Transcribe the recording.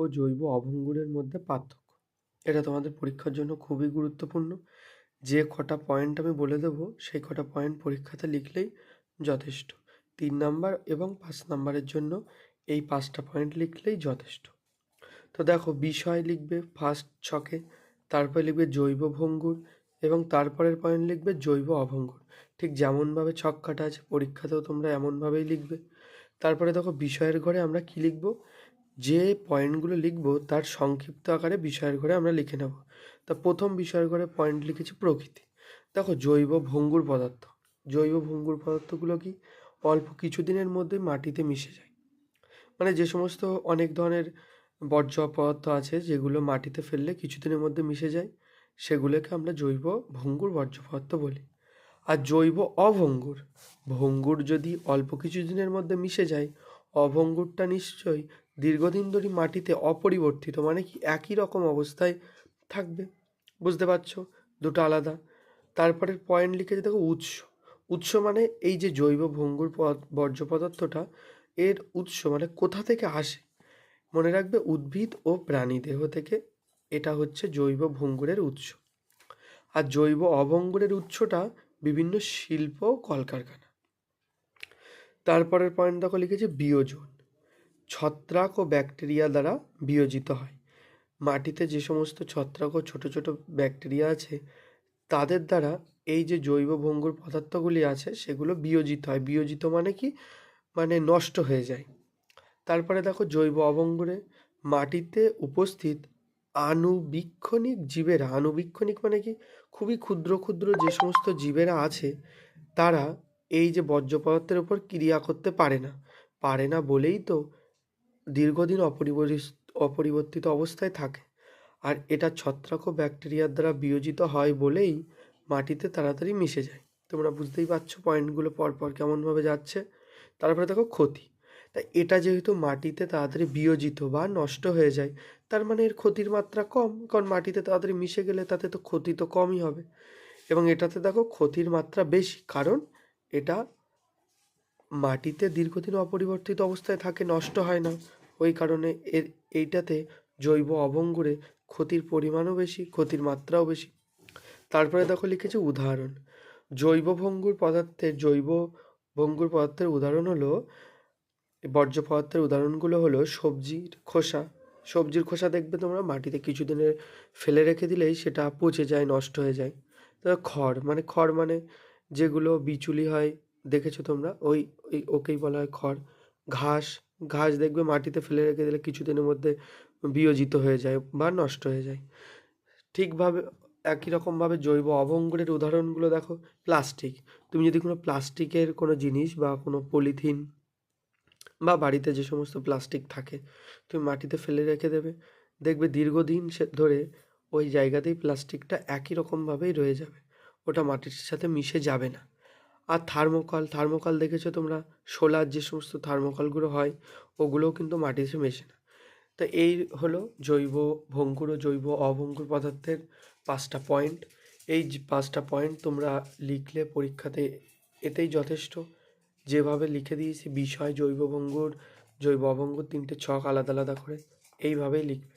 ও জৈব অভঙ্গুরের মধ্যে পার্থক্য। এটা তোমাদের পরীক্ষার জন্য খুবই গুরুত্বপূর্ণ। যে কটা পয়েন্ট আমি বলে দেবো, সেই কটা পয়েন্ট পরীক্ষাতে লিখলেই যথেষ্ট। তিন নাম্বার এবং পাঁচ নাম্বারের জন্য এই পাঁচটা পয়েন্ট লিখলেই যথেষ্ট। তো দেখো, বিষয় লিখবে ফার্স্ট ছকে, তারপরে লিখবে জৈব ভঙ্গুর এবং তারপরের পয়েন্ট লিখবে জৈব অভঙ্গুর। ঠিক যেমনভাবে ছক কাটা আছে, পরীক্ষাতেও তোমরা এমনভাবেই লিখবে। তারপরে দেখো, বিষয়ের ঘরে আমরা কি লিখব? যে পয়েন্টগুলো লিখব, তার সংক্ষিপ্ত আকারে বিষয়ের ঘরে আমরা লিখে নেব। তা প্রথম বিষয়ের ঘরে পয়েন্ট লিখেছি প্রকৃতি। দেখো, জৈব ভঙ্গুর পদার্থ। জৈব ভঙ্গুর পদার্থগুলো কি? অল্প কিছুদিনের মধ্যে মাটিতে মিশে যায়। মানে যে সমস্ত অনেক ধরনের বর্জ্য পদার্থ আছে, যেগুলো মাটিতে ফেললে কিছুদিনের মধ্যে মিশে যায়, সেগুলোকে আমরা জৈব ভঙ্গুর বর্জ্য পদার্থ বলি। আর জৈব অভঙ্গুর, ভঙ্গুর যদি অল্প কিছুদিনের মধ্যে মিশে যায়, অভঙ্গুরটা নিশ্চয়ই দীর্ঘদিন ধরে মাটিতে অপরিবর্তিত মানে কি একই রকম অবস্থায় থাকবে? বুঝতে পারছ? দুটো আলাদা। তারপরের পয়েন্ট লিখেছে, দেখো, উৎস। উৎস মানে এই যে জৈব ভঙ্গুর বর্জ্য পদার্থটা, এর উৎস মানে কোথা থেকে আসে? মনে রাখবে, উদ্ভিদ ও প্রাণী দেহ থেকে এটা হচ্ছে জৈব ভঙ্গুরের উৎস। আর জৈব অভঙ্গুরের উৎসটা বিভিন্ন শিল্প কলকারখানা। তারপরের পয়েন্ট দেখো, লিখেছে, বিয়োজন। ছত্রাক ও ব্যাকটেরিয়া দ্বারা বিয়োজিত হয়। মাটিতে যে সমস্ত ছত্রাক ও ছোট ছোট ব্যাকটেরিয়া আছে, তাদের দ্বারা এই যে জৈব ভঙ্গুর পদার্থগুলি আছে, সেগুলো বিয়োজিত হয়। বিয়োজিত মানে কি? মানে নষ্ট হয়ে যায়। তারপরে দেখো জৈব অভঙ্গুরে মাটিতে উপস্থিত আনুবীক্ষণিক জীবেরা আনুবীক্ষণিক মানে কি? খুবই ক্ষুদ্র ক্ষুদ্র যে সমস্ত জীবেরা আছে, তারা এই যে বর্জ্য পদার্থের উপর ক্রিয়া করতে পারে না। পারে না বলেই তো দীর্ঘদিন অপরিবর্তিত অবস্থায় থাকে। আর এটা ছত্রাক ও ব্যাকটেরিয়ার দ্বারা বিয়োজিত হয় বলেই মাটিতে তাড়াতাড়ি মিশে যায়। তোমরা বুঝতেই পারছ পয়েন্টগুলো পরপর কেমনভাবে যাচ্ছে। তারপরে দেখো ক্ষতি। তাই এটা যেহেতু মাটিতে তাড়াতাড়ি বিয়োজিত বা নষ্ট হয়ে যায়, তার মানে এর ক্ষতির মাত্রা কম, কারণ মাটিতে তাড়াতাড়ি মিশে গেলে তাতে তো ক্ষতি তো কমই হবে। এবং এটাতে দেখো ক্ষতির মাত্রা বেশি, কারণ এটা মাটিতে দীর্ঘদিন অপরিবর্তিত অবস্থায় থাকে, নষ্ট হয় না। ওই কারণে এর, এইটাতে জৈব অভঙ্গুরে ক্ষতির পরিমাণও বেশি, ক্ষতির মাত্রাও বেশি। তারপরে দেখো লিখেছে উদাহরণ। জৈব ভঙ্গুর পদার্থের, জৈব ভঙ্গুর পদার্থের উদাহরণ হলো, বর্জ্য পদার্থের উদাহরণগুলো হলো সবজির খোসা। সবজির খোসা দেখবে তোমরা, মাটিতে কিছুদিনের ফেলে রেখে দিলেই সেটা পচে যায়, নষ্ট হয়ে যায়। খড় মানে খড় মানে যেগুলো বিচুলি হয় দেখেছ তোমরা? ওই ওই ওকেই বলা হয় খড়। ঘাস ঘাস দেখবে মাটিতে ফেলে রেখে দিলে কিছুদিনের মধ্যে বিয়োজিত হয়ে যায় বা নষ্ট হয়ে যায়। ঠিকভাবে, একই রকমভাবে জৈব অভঙ্গুরের উদাহরণগুলো দেখো, প্লাস্টিক। তুমি যদি কোনো প্লাস্টিকের কোনো জিনিস বা কোনো পলিথিন বা বাড়িতে যে সমস্ত প্লাস্টিক থাকে, তুমি মাটিতে ফেলে রেখে দেবে। দেখবে দীর্ঘদিন সে, ধরে ওই জায়গাতেই প্লাস্টিকটা একই রকমভাবেই রয়ে যাবে। ওটা মাটির সাথে মিশে যাবে না। আর থার্মোকল থার্মোকল দেখেছ তোমরা? সোলার যে সমস্ত থার্মোকলগুলো হয়, ওগুলোও কিন্তু মাটিতে মেশে না। তো এই হলো জৈব ভঙ্গুর ও জৈব অভঙ্গুর পদার্থের পাঁচটা পয়েন্ট এই পাঁচটা পয়েন্ট তোমরা লিখলে পরীক্ষাতে এতেই যথেষ্ট। যেভাবে লিখে দিয়েছি বিষয়, জৈব ভঙ্গুর, জৈব অভঙ্গুর তিনটে ছক আলাদা আলাদা করে, এইভাবেই লিখবে।